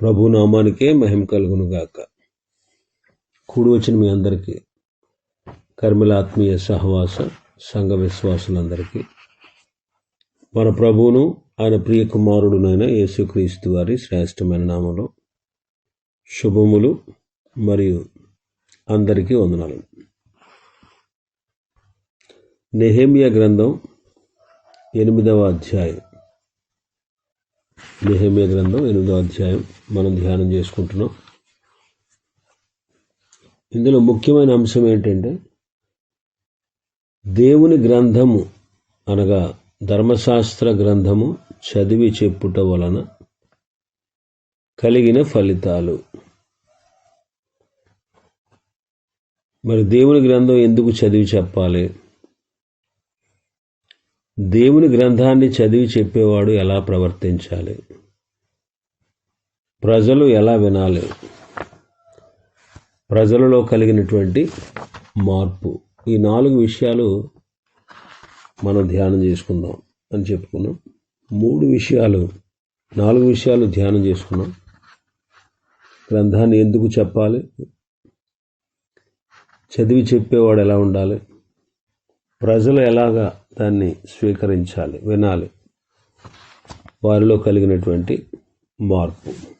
ప్రభు నామానికే మహిమ కలుగునుగాక. కూడి వచ్చిన మీ అందరికీ కర్మల ఆత్మీయ సహవాస సంఘ విశ్వాసులందరికీ మన ప్రభువును ఆయన ప్రియ కుమారుడునైన యేసుక్రీస్తు వారి శ్రేష్టమైన నామలో శుభములు మరియు అందరికీ వందనాలు. నెహేమియా గ్రంథం ఎనిమిదవ అధ్యాయం. నెహేమియా గ్రంథం ఎనిమిదో అధ్యాయం. మనం ధ్యానం చేసుకుంటున్నాం. ఇందులో ముఖ్యమైన అంశం ఏంటంటే దేవుని గ్రంథము అనగా ధర్మశాస్త్ర గ్రంథము చదివి చెప్పుట వలన కలిగిన ఫలితాలు. మరి దేవుని గ్రంథం ఎందుకు చదివి చెప్పాలి? దేవుని గ్రంథాన్ని చదివి చెప్పేవాడు ఎలా ప్రవర్తించాలి? ప్రజలు ఎలా వినాలి? ప్రజలలో కలిగినటువంటి మార్పు. ఈ నాలుగు విషయాలు మనం ధ్యానం చేసుకుందాం అని చెప్పుకున్నాం. మూడు విషయాలు నాలుగు విషయాలు ధ్యానం చేసుకున్నాం. గ్రంథాన్ని ఎందుకు చెప్పాలి? చదివి చెప్పేవాడు ఎలా ఉండాలి? ప్రజలు ఎలాగా దాన్ని స్వీకరించాలి వినాలి? వారిలో కలిగినటువంటి మార్పు.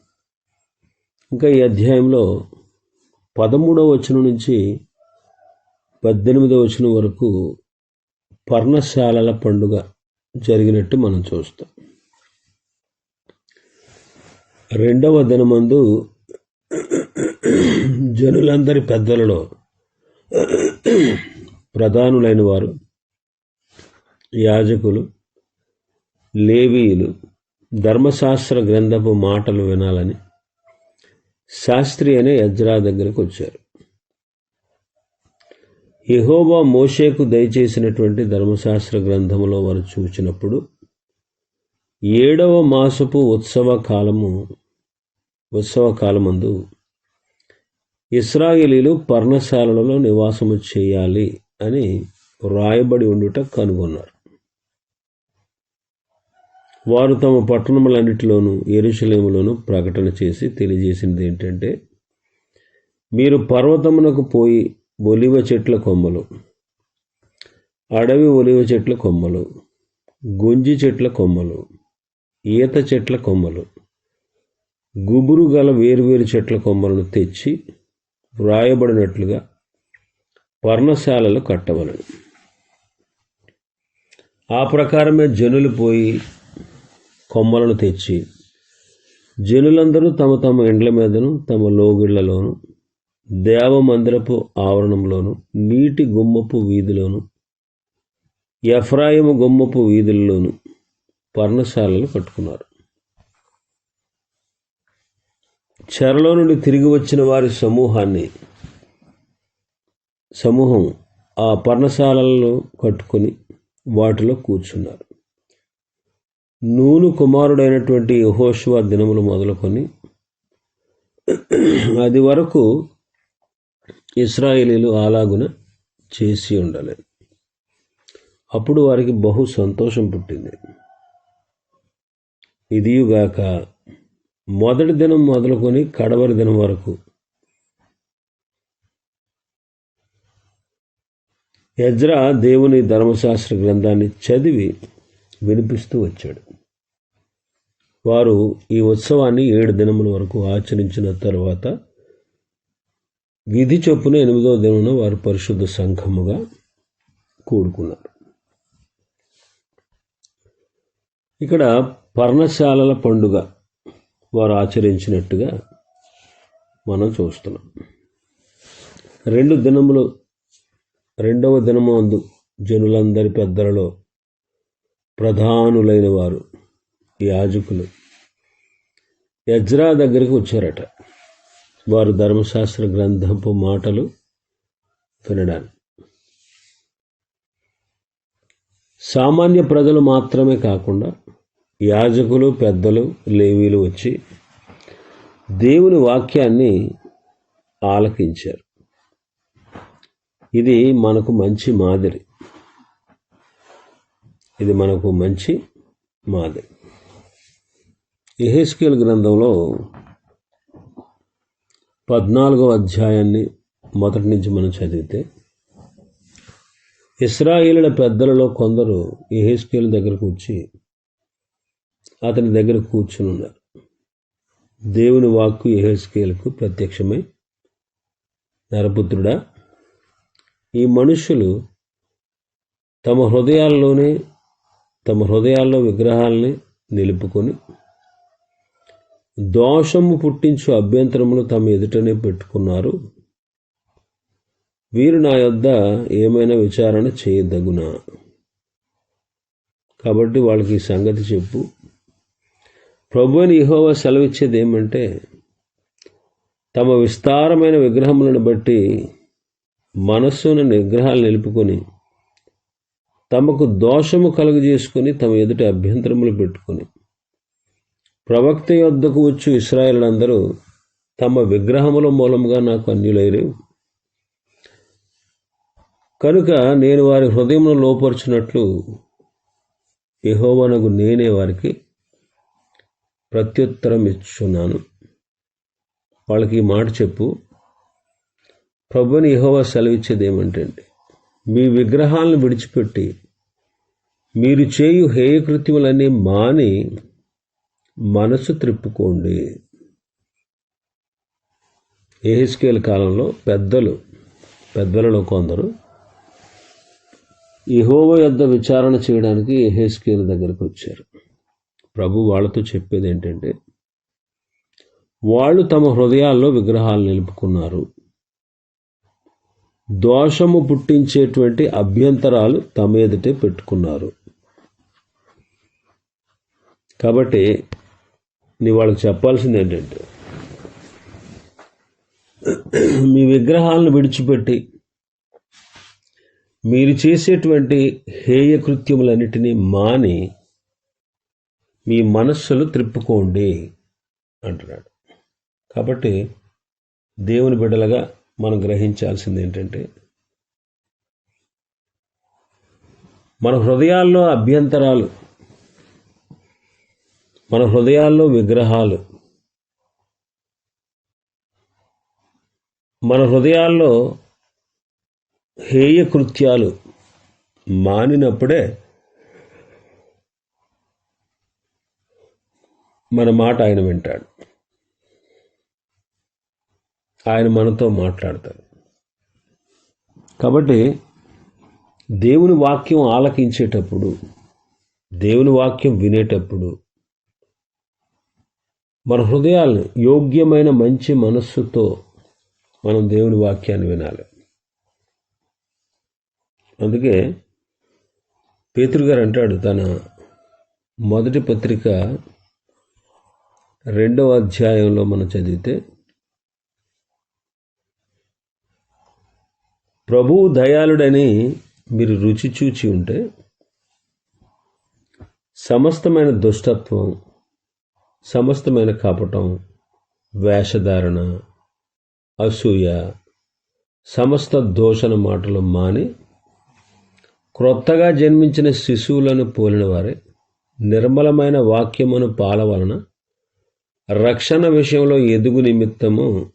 ఇంకా ఈ అధ్యాయంలో పదమూడవ వచనం నుంచి పద్దెనిమిదవ వచనం వరకు పర్ణశాలల పండుగ జరిగినట్టు మనం చూస్తాం. రెండవ దినమందు జనులందరి పెద్దలలో ప్రధానులైన వారు యాజకులు లేవీయులు ధర్మశాస్త్ర గ్రంథపు మాటలు వినాలని శాస్త్రి అనే యజ్రా దగ్గరకు వచ్చారు. యహోబా మోషేకు దయచేసినటువంటి ధర్మశాస్త్ర గ్రంథంలో వారు చూచినప్పుడు ఏడవ మాసపు ఉత్సవ కాలము ఉత్సవ కాలమందు ఇస్రాయేలీలు పర్ణశాలలలో నివాసము చేయాలి అని రాయబడి ఉండుట కనుగొన్నారు. వారు తమ పట్టణములన్నిటిలోనూ ఎరుశలేములోనూ ప్రకటన చేసి తెలియజేసినది ఏంటంటే మీరు పర్వతమునకు పోయి ఒలివ చెట్ల కొమ్మలు అడవి ఒలివ చెట్ల కొమ్మలు గుంజి చెట్ల కొమ్మలు ఈత చెట్ల కొమ్మలు గుబురు గల వేరువేరు చెట్ల కొమ్మలను తెచ్చి వ్రాయబడినట్లుగా పర్ణశాలలు కట్టవలను. ఆ ప్రకారమే జనులు పోయి కొమ్మలను తెచ్చి జనులందరూ తమ తమ ఇండ్ల మీదను తమ లోగిళ్ళలోను దేవమందిరపు ఆవరణంలోను నీటి గుమ్మపు వీధిలోను ఎఫ్రాయిము గుమ్మపు వీధుల్లోను పర్ణశాలలు కట్టుకున్నారు. చెరలో నుండి తిరిగి వచ్చిన వారి సమూహాన్ని సమూహం ఆ పర్ణశాలలను కట్టుకొని వాటిలో కూర్చున్నారు. నూను కుమారుడైనటువంటి యహోష్వా దినములు మొదలుకొని అది వరకు ఇస్రాయేలీలు అలాగున చేసి ఉండాలి. అప్పుడు వారికి బహు సంతోషం పుట్టింది. ఇదియుగాక మొదటి దినం మొదలుకొని కడవరి దినం వరకు యజ్రా దేవుని ధర్మశాస్త్ర గ్రంథాన్ని చదివి వినిపిస్తూ వచ్చాడు. వారు ఈ ఉత్సవాన్ని ఏడు దినముల వరకు ఆచరించిన తర్వాత విధి చొప్పున ఎనిమిదో దినమున వారు పరిశుద్ధ సంఘముగా కూడుకున్నారు. ఇక్కడ పర్ణశాలల పండుగ వారు ఆచరించినట్టుగా మనం చూస్తున్నాం. రెండు దినములు రెండవ దినము జనులందరి పెద్దలలో ప్రధానులైన వారు యాజకులు యజ్రా దగ్గరికి వచ్చారట. వారు ధర్మశాస్త్ర గ్రంథపు మాటలు వినడానికి సామాన్య ప్రజలు మాత్రమే కాకుండా యాజకులు పెద్దలు లేవీలు వచ్చి దేవుని వాక్యాన్ని ఆలకించారు. ఇది మనకు మంచి మాదిరి. ఇది మనకు మంచి మాదిరి. ఎహెస్కేల్ గ్రంథంలో పద్నాలుగో అధ్యాయాన్ని మొదటి నుంచి మనం చదివితే ఇస్రాయేలుల పెద్దలలో కొందరు ఎహెస్కేల్ దగ్గరకు వచ్చి అతని దగ్గర కూర్చుని ఉన్నారు. దేవుని వాక్కు ఎహెస్కేల్కు ప్రత్యక్షమై నరపుత్రుడా ఈ మనుషులు తమ హృదయాల్లోనే తమ హృదయాల్లో విగ్రహాలని నిలుపుకొని దోషము పుట్టించు అభ్యంతరములు తమ ఎదుటనే పెట్టుకున్నారు. వీరు నా యొద్ద ఏమైనా విచారణ చేయదగునా. కాబట్టి వాళ్ళకి ఈ సంగతి చెప్పు. ప్రభు అని ఇహోవా సెలవిచ్చేది ఏమంటే తమ విస్తారమైన విగ్రహములను బట్టి మనస్సును నిగ్రహాలు నిలుపుకొని తమకు దోషము కలుగజేసుకొని తమ ఎదుట అభ్యంతరములు పెట్టుకొని ప్రవక్త యొద్దకు వచ్చు ఇస్రాయలందరూ తమ విగ్రహముల మూలముగా నాకు అన్యులైరు. కనుక నేను వారి హృదయమును లోపరుచినట్లు యహోవనగు నేనే వారికి ప్రత్యుత్తరం ఇచ్చున్నాను వాళ్ళకి ఈ మాట చెప్పు ప్రభుని యహోవ సెలవిచ్చేది ఏమంటే మీ విగ్రహాలను విడిచిపెట్టి మీరు చేయు హేయకృత్యములన్నీ మాని మనసు త్రిప్పుకోండి. ఏహెస్కేల్ కాలంలో పెద్దలు పెద్దలలో కొందరు ఇహోవ యొద్ద విచారణ చేయడానికి ఏహెస్కేల్ దగ్గరకు వచ్చారు. ప్రభు వాళ్ళతో చెప్పేది ఏంటంటే వాళ్ళు తమ హృదయాల్లో విగ్రహాలు నిలుపుకున్నారు. దోషము పుట్టించేటువంటి అభ్యంతరాలు తమ ఎదుటే పెట్టుకున్నారు. కాబట్టి నీ వాళ్ళకి చెప్పాల్సింది ఏంటంటే మీ విగ్రహాలను విడిచిపెట్టి మీరు చేసేటువంటి హేయ కృత్యములన్నిటినీ మాని మీ మనస్సులు త్రిప్పుకోండి అంటున్నాడు. కాబట్టి దేవుని బిడ్డలుగా మనం గ్రహించాల్సింది ఏంటంటే మన హృదయాల్లో అభ్యంతరాలు మన హృదయాల్లో విగ్రహాలు. మన హృదయాల్లో హేయ కృత్యాలు మానినప్పుడే మన మాట ఆయన వింటాడు. ఆయన మనతో మాట్లాడతాడు. కాబట్టి దేవుని వాక్యం ఆలకించేటప్పుడు దేవుని వాక్యం వినేటప్పుడు మన హృదయాలు యోగ్యమైన మంచి మనస్సుతో మనం దేవుని వాక్యాన్ని వినాలి. అందుకే పేతృగారు అంటాడు తన మొదటి పత్రిక రెండవ అధ్యాయంలో మనం చదివితే ప్రభువు దయాళుడని మీరు రుచి చూచి ఉంటే సమస్తమైన దుష్టత్వం సమస్తమైన కపటం వేషధారణ అసూయ సమస్త దోషణ మాటలు మాని క్రొత్తగా జన్మించిన శిశువులను పోలిన వారే నిర్మలమైన వాక్యమును పాల వలన రక్షణ విషయంలో ఎదుగు నిమిత్తము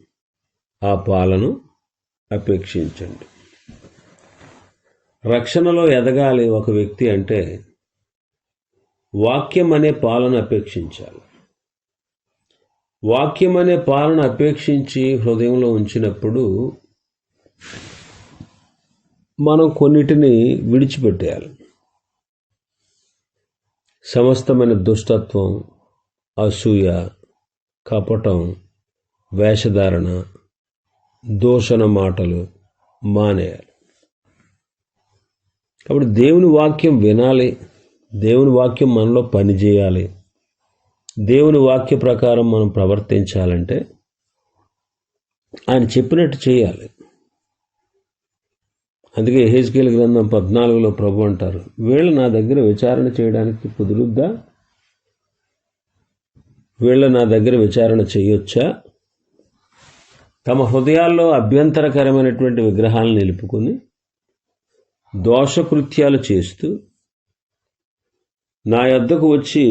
ఆ పాలను అపేక్షించండి. రక్షణలో ఎదగాలి ఒక వ్యక్తి అంటే వాక్యం అనే పాలను అపేక్షించాలి. వాక్యం అనే పాలన అపేక్షించి హృదయంలో ఉంచినప్పుడు మనం కొన్నిటిని విడిచిపెట్టేయాలి. సమస్తమైన దుష్టత్వం అసూయ కపటం వేషధారణ దూషణ మాటలు మానేయాలి. కాబట్టి దేవుని వాక్యం వినాలి. దేవుని వాక్యం మనలో పనిచేయాలి. దేవుని వాక్య ప్రకారం మనం ప్రవర్తించాలంటే ఆయన చెప్పినట్టు చేయాలి. అందుకే హేజ్కేల్ గ్రంథం పద్నాలుగులో ప్రభు అంటారు వీళ్ళు నా దగ్గర విచారణ చేయడానికి కుదురుద్దా? వీళ్ళు నా దగ్గర విచారణ చేయొచ్చా? తమ హృదయాల్లో అభ్యంతరకరమైనటువంటి విగ్రహాలను నిలుపుకొని దోషకృత్యాలు చేస్తూ నా యొద్దకు వచ్చి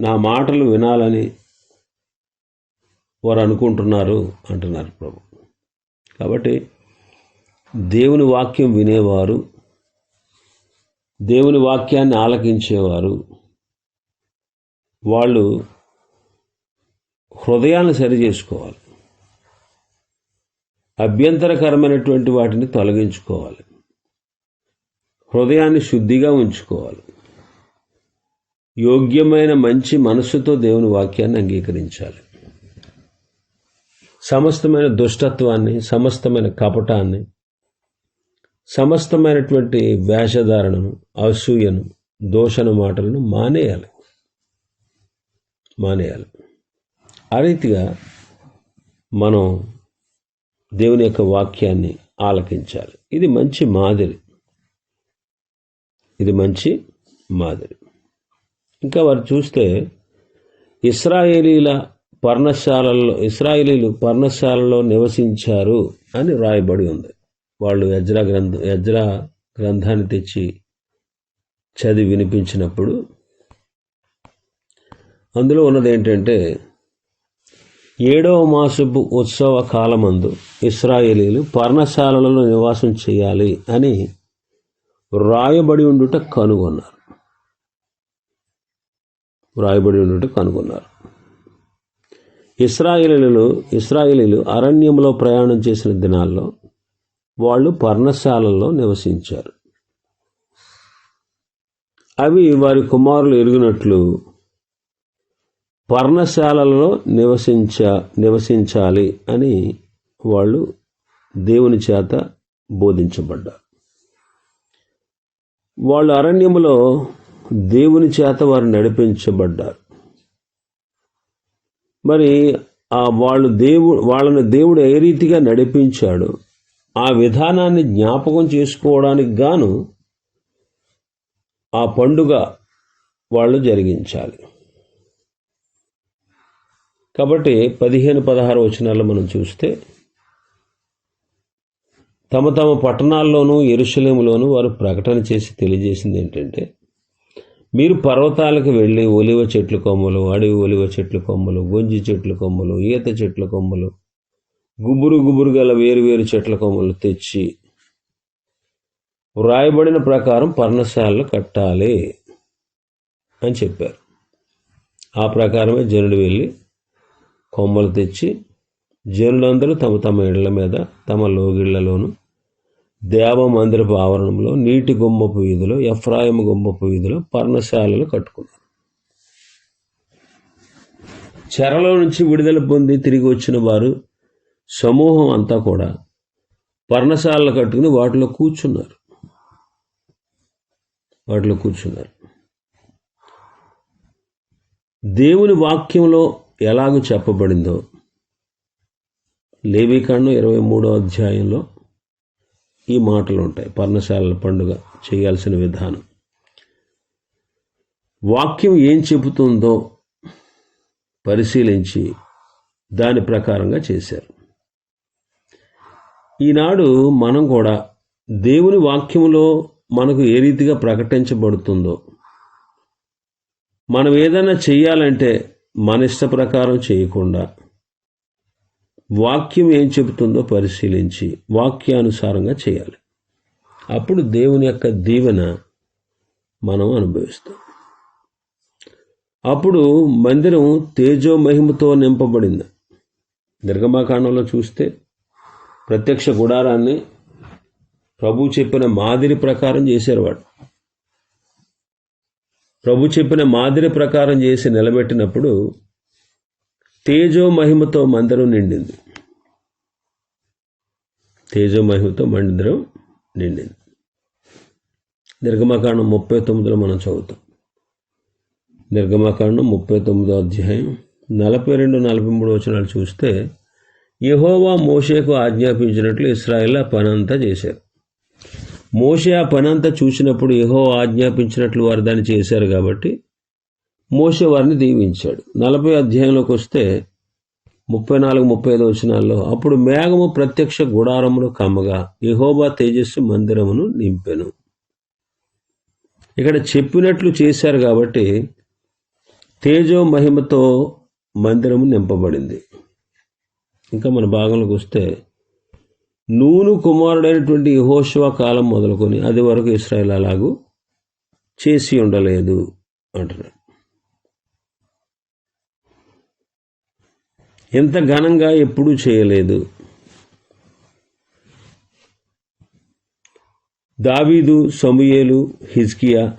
నా మాటలు వినాలని వారు అనుకుంటున్నారు అంటున్నారు ప్రభు. కాబట్టి దేవుని వాక్యం వినేవారు దేవుని వాక్యాన్ని ఆలకించేవారు వాళ్ళు హృదయాన్ని సరి చేసుకోవాలి అభ్యంతరకరమైనటువంటి వాటిని తొలగించుకోవాలి హృదయాన్ని శుద్ధిగా ఉంచుకోవాలి. యోగ్యమైన మంచి మనస్సుతో దేవుని వాక్యాన్ని అంగీకరించాలి. సమస్తమైన దుష్టత్వాన్ని సమస్తమైన కపటాన్ని సమస్తమైనటువంటి వేషధారణను అసూయను దోషణ మాటలను మానేయాలి. మానేయాలి. ఆ రీతిగా మనం దేవుని యొక్క వాక్యాన్ని ఆలకించాలి. ఇది మంచి మాదిరి. ఇది మంచి మాదిరి. ఇంకా వారు చూస్తే ఇస్రాయేలీల పర్ణశాలల్లో ఇస్రాయేలీలు పర్ణశాలలో నివసించారు అని వ్రాయబడి ఉంది. వాళ్ళు యజ్రా గ్రంథ యజ్రా గ్రంథాన్ని తెచ్చి చదివి వినిపించినప్పుడు అందులో ఉన్నది ఏంటంటే ఏడవ మాసపు ఉత్సవ కాలమందు ఇస్రాయేలీలు పర్ణశాలలలో నివాసం చేయాలి అని రాయబడి ఉండుట కనుగొన్నారు. వ్రాయబడి ఉన్నట్టు కనుగొన్నారు. ఇస్రాయిలీలు ఇస్రాయిలీలు అరణ్యంలో ప్రయాణం చేసిన దినాల్లో వాళ్ళు పర్ణశాలల్లో నివసించారు. అవి వారి కుమారులు ఎరిగినట్లు పర్ణశాలలో నివసించ నివసించాలి అని వాళ్ళు దేవుని చేత బోధించబడ్డారు. వాళ్ళు అరణ్యములో దేవుని చేత వారు నడిపించబడ్డారు. మరి ఆ వాళ్ళు దేవుడు వాళ్ళని దేవుడు ఏ రీతిగా నడిపించాడు? ఆ విధానాన్ని జ్ఞాపకం చేసుకోవడానికి గాను ఆ పండుగ వాళ్ళు జరిగించాలి. కాబట్టి పదిహేను పదహారు వచనాల్లో మనం చూస్తే తమ తమ పట్టణాల్లోనూ ఎరుశలేములోనూ వారు ప్రకటన చేసి తెలియజేసింది ఏంటంటే మీరు పర్వతాలకు వెళ్ళి ఒలివ చెట్ల కొమ్మలు అడవి ఒలివ చెట్ల కొమ్మలు గొంజి చెట్ల కొమ్మలు ఈత చెట్ల కొమ్మలు గుబురు గుబురు గల వేరు వేరు చెట్ల కొమ్మలు తెచ్చి వ్రాయబడిన ప్రకారం పర్ణశాలలు కట్టాలి అని చెప్పారు. ఆ ప్రకారమే జనుడు వెళ్ళి కొమ్మలు తెచ్చి జనులందరూ తమ తమ ఇళ్ళ మీద తమ లోగిళ్ళలోనూ దేవ మందిరపు ఆవరణంలో నీటి గుమ్మపు వీధిలో ఎఫ్రాయిం గుమ్మపు వీధిలో పర్ణశాలలు కట్టుకున్నారు. చెరలో నుంచి విడుదల పొంది తిరిగి వచ్చిన వారు సమూహం అంతా కూడా పర్ణశాలలు కట్టుకుని వాటిలో కూర్చున్నారు. వాటిలో కూర్చున్నారు. దేవుని వాక్యంలో ఎలాగ చెప్పబడిందో లేవీకాండం ఇరవై మూడో అధ్యాయంలో ఈ మాటలు ఉంటాయి. పర్ణశాలల పండుగ చేయాల్సిన విధానం. వాక్యం ఏం చెబుతుందో పరిశీలించి దాని ప్రకారంగా చేశారు. ఈనాడు మనం కూడా దేవుని వాక్యంలో మనకు ఏ రీతిగా ప్రకటించబడుతుందో మనం ఏదైనా చేయాలంటే మన ఇష్ట ప్రకారం చేయకుండా వాక్యం ఏం చెబుతుందో పరిశీలించి వాక్యానుసారంగా చేయాలి. అప్పుడు దేవుని యొక్క దీవెన మనం అనుభవిస్తాం. అప్పుడు మందిరం తేజో మహిమతో నింపబడింది. నిర్గమాకాండంలో చూస్తే ప్రత్యక్ష గుడారాన్ని ప్రభు చెప్పిన మాదిరి ప్రకారం చేశారు వాడు. ప్రభు చెప్పిన మాదిరి ప్రకారం చేసి నిలబెట్టినప్పుడు తేజో మహిమతో మందిరం నిండింది. తేజో మహిమతో మందిరం నిండింది. నిర్గమకాండం ముప్పై తొమ్మిదిలో మనం చదువుతాం. నిర్గమకాండం ముప్పై తొమ్మిదో అధ్యాయం నలభై రెండు నలభై మూడు వచనాలు చూస్తే యహోవా మోషేకు ఆజ్ఞాపించినట్లు ఇస్రాయిల్ ఆ పనంతా చేశారు. మోషే ఆ పనంతా చూసినప్పుడు యహో ఆజ్ఞాపించినట్లు వారు దాన్ని చేశారు కాబట్టి మోషే వారిని దీవించాడు. నలభై అధ్యాయంలోకి వస్తే ముప్పై నాలుగు ముప్పై ఐదు వచనాల్లో అప్పుడు మేఘము ప్రత్యక్ష గుడారమును కమ్మగా యహోబా తేజస్సు మందిరమును నింపెను. ఇక్కడ చెప్పినట్లు చేశారు కాబట్టి తేజో మహిమతో మందిరము నింపబడింది. ఇంకా మన భాగంలోకి వస్తే నూను కుమారుడైనటువంటి యహోశివ కాలం మొదలుకొని అది వరకు ఇస్రాయల్ అలాగూ చేసి ఉండలేదు అంటున్నాడు. ఎంత ఘనంగా ఎప్పుడూ చేయలేదు. దావీదు సమూయేలు హిజ్కియా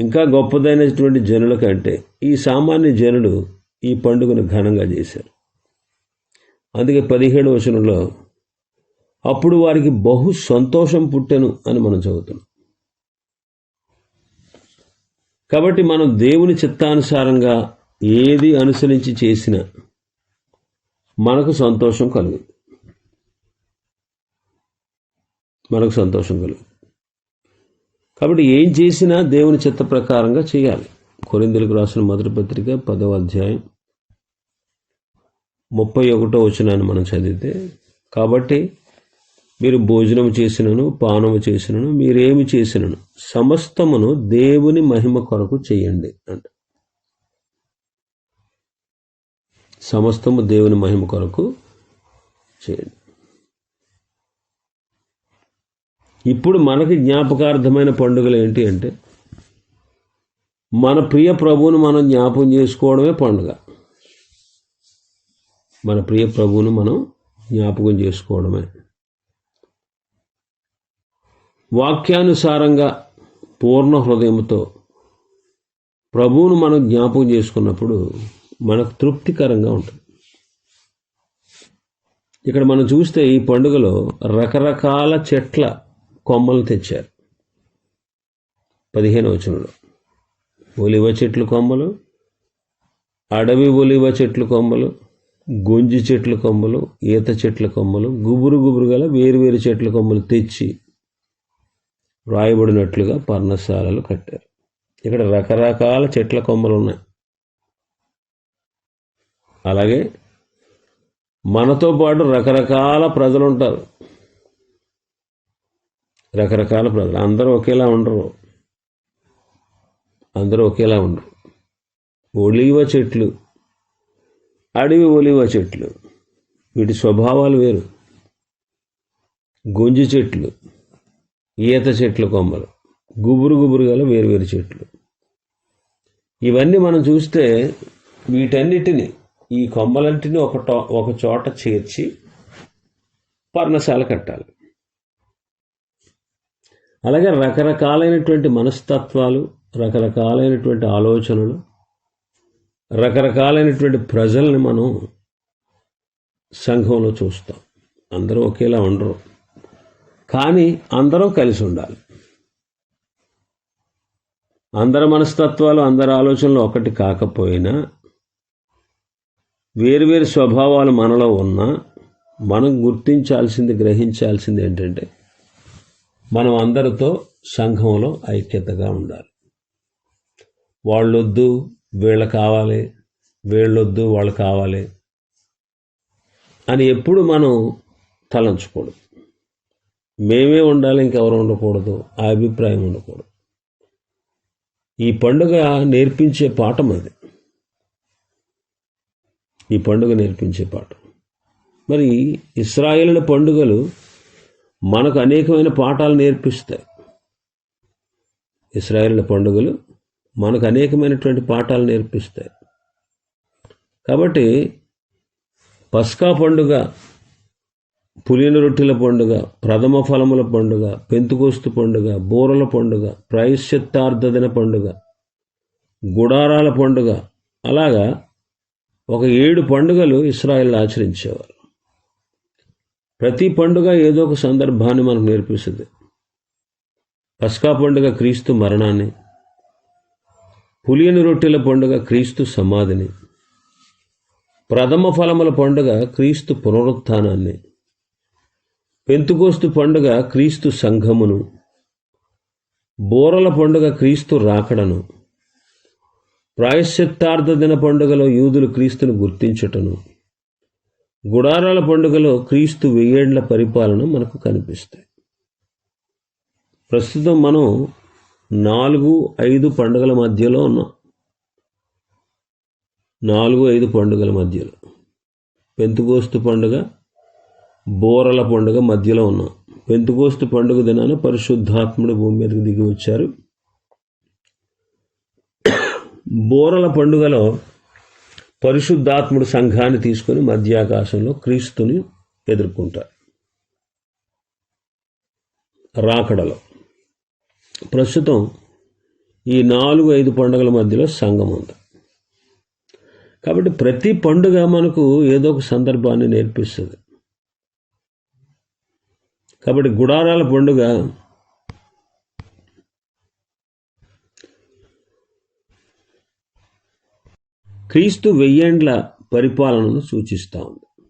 ఇంకా గొప్పదైనటువంటి జనుల కంటే ఈ సామాన్య జనులు ఈ పండుగను ఘనంగా చేశారు. అందుకే పదిహేడు వచనంలో అప్పుడు వారికి బహు సంతోషం పుట్టెను అని మనం చదువుతున్నాం. కాబట్టి మనం దేవుని చిత్తానుసారంగా ఏది అనుసరించి చేసినా మనకు సంతోషం కలుగుతుంది మనకు సంతోషం కలుగుతుంది కాబట్టి ఏం చేసినా దేవుని చిత్త ప్రకారంగా చేయాలి. కొరిందులకు రాసిన మొదటి పత్రిక పదవ అధ్యాయం ముప్పై ఒకటో వచనాన్ని మనం చదివితే కాబట్టి మీరు భోజనం చేసినను పానము చేసినను మీరేమి చేసినను సమస్తమును దేవుని మహిమ కొరకు చేయండి అంట. సమస్తము దేవుని మహిమ కొరకు చేయండి. ఇప్పుడు మనకి జ్ఞాపకార్థమైన పండుగలు ఏంటి అంటే మన ప్రియ ప్రభువును మనం జ్ఞాపకం చేసుకోవడమే పండుగ. మన ప్రియ ప్రభువును మనం జ్ఞాపకం చేసుకోవడమే. వాక్యానుసారంగా పూర్ణ హృదయంతో ప్రభువును మనం జ్ఞాపకం చేసుకున్నప్పుడు మనకు తృప్తికరంగా ఉంటుంది. ఇక్కడ మనం చూస్తే ఈ పండుగలో రకరకాల చెట్ల కొమ్మలు తెచ్చారు. పదిహేను వచనంలో. ఒలివ చెట్లు కొమ్మలు అడవి ఒలివ చెట్లు కొమ్మలు గొంజి చెట్ల కొమ్మలు ఈత చెట్ల కొమ్మలు గుబురు గుబురు గల వేరు వేరు చెట్ల కొమ్మలు తెచ్చి రాయబడినట్లుగా పర్ణశాలలు కట్టారు. ఇక్కడ రకరకాల చెట్ల కొమ్మలు ఉన్నాయి. అలాగే మనతో పాటు రకరకాల ప్రజలు ఉంటారు. రకరకాల ప్రజలు. అందరూ ఒకేలా ఉండరు. అందరూ ఒకేలా ఉండరు. ఒలివ చెట్లు. అడవి ఒలివ చెట్లు. వీటి స్వభావాలు వేరు. గొంజి చెట్లు. ఈత చెట్ల కొమ్మలు. గుబురు గుబురు గల వేరు వేరు చెట్లు. ఇవన్నీ మనం చూస్తే వీటన్నిటిని ఈ కొమ్మలంటిని ఒక ఒక చోట చేర్చి పర్ణశాల కట్టాలి. అలాగే రకరకాలైనటువంటి మనస్తత్వాలు రకరకాలైనటువంటి ఆలోచనలు రకరకాలైనటువంటి ప్రజల్ని మనం సంఘంలో చూస్తాం. అందరూ ఒకేలా ఉండరు. కానీ అందరూ కలిసి ఉండాలి. అందరి మనస్తత్వాలు అందరి ఆలోచనలు ఒకటి కాకపోయినా వేరువేరు స్వభావాలు మనలో ఉన్నా మనం గుర్తించాల్సింది గ్రహించాల్సింది ఏంటంటే మనం అందరితో సంఘంలో ఐక్యతగా ఉండాలి. వాళ్ళొద్దు వీళ్ళు కావాలి వీళ్ళొద్దు వాళ్ళు కావాలి అని ఎప్పుడు మనం తలంచకూడదు మేమే ఉండాలి ఇంకెవరు ఉండకూడదు ఆ అభిప్రాయం ఉండకూడదు. ఈ పండుగ నేర్పించే పాఠం అది. ఈ పండుగ నేర్పించే పాఠం. మరి ఇస్రాయేల్ పండుగలు మనకు అనేకమైన పాఠాలు నేర్పిస్తాయి. ఇస్రాయేళ్ళ పండుగలు మనకు అనేకమైనటువంటి పాఠాలు నేర్పిస్తాయి. కాబట్టి పస్కా పండుగ పులిన రొట్టెల పండుగ ప్రథమ ఫలముల పండుగ పెంతుకోస్తు పండుగ బూరల పండుగ ప్రాయశ్చిత్తార్థదిన పండుగ గుడారాల పండుగ అలాగా ఒక ఏడు పండుగలు ఇస్రాయల్ ఆచరించేవారు ప్రతి పండుగ ఏదో ఒక సందర్భాన్ని మనకు నేర్పిస్తుంది. పస్కా పండుగ క్రీస్తు మరణాన్ని పులియని రొట్టెల పండుగ క్రీస్తు సమాధిని ప్రథమ ఫలముల పండుగ క్రీస్తు పునరుత్థానాన్ని పెంతుకోస్తు పండుగ క్రీస్తు సంఘమును బోరల పండుగ క్రీస్తు రాకడను ప్రాయశ్చిత్తార్థ దిన పండుగలో యూదులు క్రీస్తును గుర్తించుటను. గుడారాల పండుగలో క్రీస్తు వెయ్యేండ్ల పరిపాలన మనకు కనిపిస్తాయి ప్రస్తుతం మనం నాలుగు ఐదు పండుగల మధ్యలో ఉన్నాం. నాలుగు ఐదు పండుగల మధ్యలో. పెంతుకోస్తు పండుగ బోరల పండుగ మధ్యలో ఉన్నాం. పెంతుకోస్తు పండుగ దినాన పరిశుద్ధాత్ముడు భూమి మీదకి దిగి వచ్చారు. బోరల పండుగలో పరిశుద్ధాత్ముడు సంఘాన్ని తీసుకొని మధ్యాకాశంలో క్రీస్తుని ఎదుర్కొంటారు. రాకడలో. ప్రస్తుతం ఈ నాలుగు ఐదు పండుగల మధ్యలో సంఘం ఉంది. కాబట్టి ప్రతి పండుగ మనకు ఏదో ఒక సందర్భాన్ని నేర్పిస్తుంది. కాబట్టి గుడారాల పండుగ క్రీస్తు వెయ్యేండ్ల పరిపాలనను సూచిస్తూ ఉంది.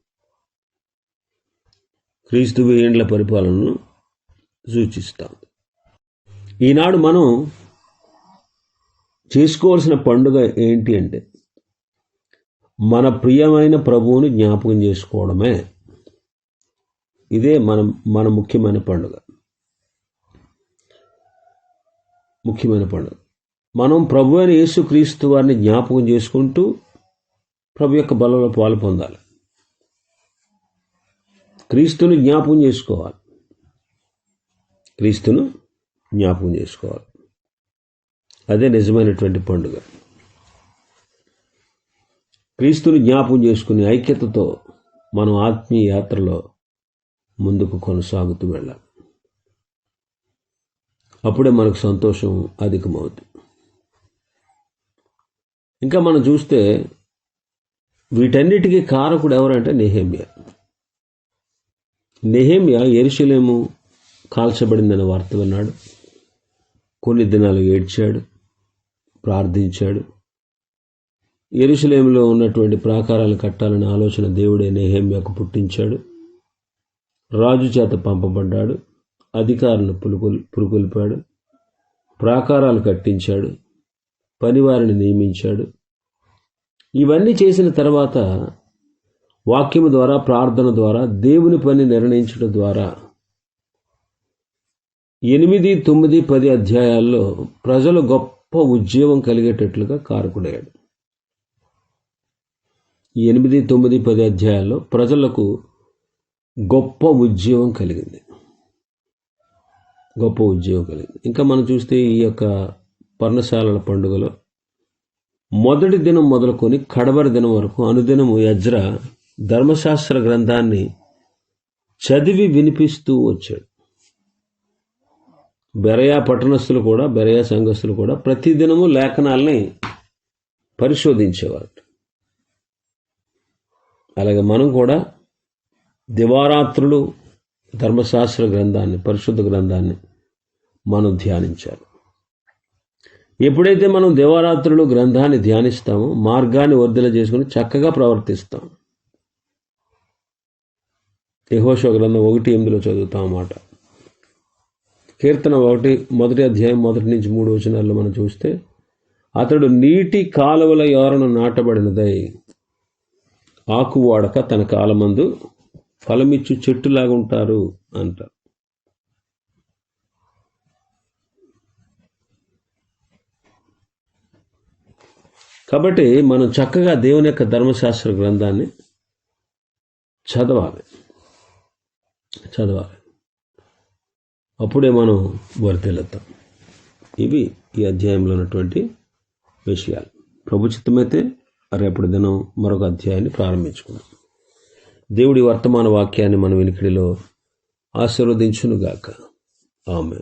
క్రీస్తు వెయ్యేండ్ల పరిపాలనను సూచిస్తూ ఉంది. ఈనాడు మనం చేసుకోవాల్సిన పండుగ ఏంటి అంటే మన ప్రియమైన ప్రభువుని జ్ఞాపకం చేసుకోవడమే. ఇదే మన మన ముఖ్యమైన పండుగ. ముఖ్యమైన పండుగ. మనం ప్రభు అయిన యేసుక్రీస్తు వారిని జ్ఞాపకం చేసుకుంటూ ప్రభు యొక్క బలంలో పాలు పొందాలి. క్రీస్తుని జ్ఞాపకం చేసుకోవాలి. క్రీస్తును జ్ఞాపకం చేసుకోవాలి. అదే నిజమైనటువంటి పండుగ. క్రీస్తుని జ్ఞాపకం చేసుకుని ఐక్యతతో మనం ఆత్మీయ యాత్రలో ముందుకు కొనసాగుతూ వెళ్ళాలి. అప్పుడే మనకు సంతోషం అధికమవుతుంది. ఇంకా మనం చూస్తే వీటన్నిటికీ కారకుడు ఎవరంటే నెహేమియా. నెహేమియా ఎరుశలేము కాల్చబడిందనే వార్త విన్నాడు. కొన్ని దినాలు ఏడ్చాడు ప్రార్థించాడు. ఎరుశలేములో ఉన్నటువంటి ప్రాకారాలు కట్టాలనే ఆలోచన దేవుడే నెహేమియాకు పుట్టించాడు. రాజు చేత పంపబడ్డాడు అధికారులను పులుకొల్ పురుకొల్పాడు ప్రాకారాలు కట్టించాడు. పనివారిని నియమించాడు. ఇవన్నీ చేసిన తర్వాత వాక్యము ద్వారా ప్రార్థన ద్వారా దేవుని పని నిర్ణయించడం ద్వారా ఎనిమిది తొమ్మిది పది అధ్యాయాల్లో ప్రజలు గొప్ప ఉద్యమం కలిగేటట్లుగా కారకుడయ్యాడు ఎనిమిది తొమ్మిది పది అధ్యాయాల్లో ప్రజలకు గొప్ప ఉద్యమం కలిగింది. గొప్ప ఉద్యోగం కలిగింది. ఇంకా మనం చూస్తే ఈ యొక్క పర్ణశాలల పండుగలో మొదటి దినం మొదలుకొని కడవరి దినం వరకు అనుదినము యజ్ర ధర్మశాస్త్ర గ్రంథాన్ని చదివి వినిపిస్తూ వచ్చాడు. బెరయా పట్టణస్థులు కూడా బెరయా సంఘస్థులు కూడా ప్రతిదినము లేఖనాల్ని పరిశోధించేవారు. అలాగే మనం కూడా దివారాత్రులు ధర్మశాస్త్ర గ్రంథాన్ని పరిశుద్ధ గ్రంథాన్ని మనం ధ్యానించాలి. ఎప్పుడైతే మనం దేవరాత్రులు గ్రంథాన్ని ధ్యానిస్తామో మార్గాన్ని వర్ధల చేసుకుని చక్కగా ప్రవర్తిస్తాం. యహోశో గ్రంథం ఒకటి ఎనిమిదిలో చదువుతాం అన్నమాట. కీర్తన ఒకటి మొదటి అధ్యాయం మొదటి నుంచి మూడు వచనాల్లో మనం చూస్తే అతడు నీటి కాలువల ఎవరను నాటబడినదై ఆకు వాడక తన కాలమందు ఫలమిచ్చు చెట్టులాగా ఉంటారు అంటారు కాబట్టి మనం చక్కగా దేవుని యొక్క ధర్మశాస్త్ర గ్రంథాన్ని చదవాలి. చదవాలి. అప్పుడే మనం వర్తిల్లుతాం ఇవి ఈ అధ్యాయంలో ఉన్నటువంటి విషయాలు. ప్రభుచిత్తమైతే రేపటి దినం మరొక అధ్యాయాన్ని ప్రారంభించుకుందాం. దేవుడి వర్తమాన వాక్యాన్ని మన వినికిడిలో ఆశీర్వదించునుగాక. ఆమె